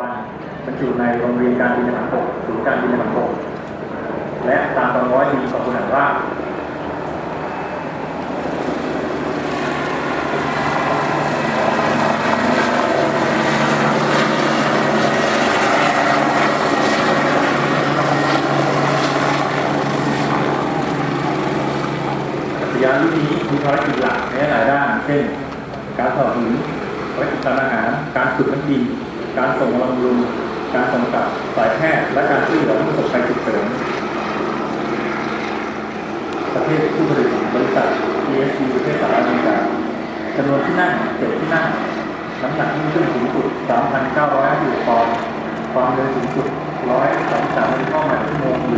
วันบรรจุในโรงเรียนการบินในหมันบกศูนย์การบินในหมันบกและตามตอนร้อยดีของคุณอ่านว่ากรยานรุ่นนี้มีภารกิจหลักในหลายด้าน เช่น การสอบสวนภารกิจทางอาหาร การฝึกนักบิน การส่งกำลังรุนการส่งกับสายแพทย์และการช่วยเหลือผู้ประสบภัยฉุกเฉินประเทศผู้ผลิตบริษัท ESG ประเทศสหรัฐอเมริกาจำนวนที่นั่งเจ็ดที่นั่ง น้ำหนักที่ขึ้นสูงสุด 3,950ปอนด์ความเร็วสูงสุด 133กิโลเมตรต่อชั่วโมงหรือ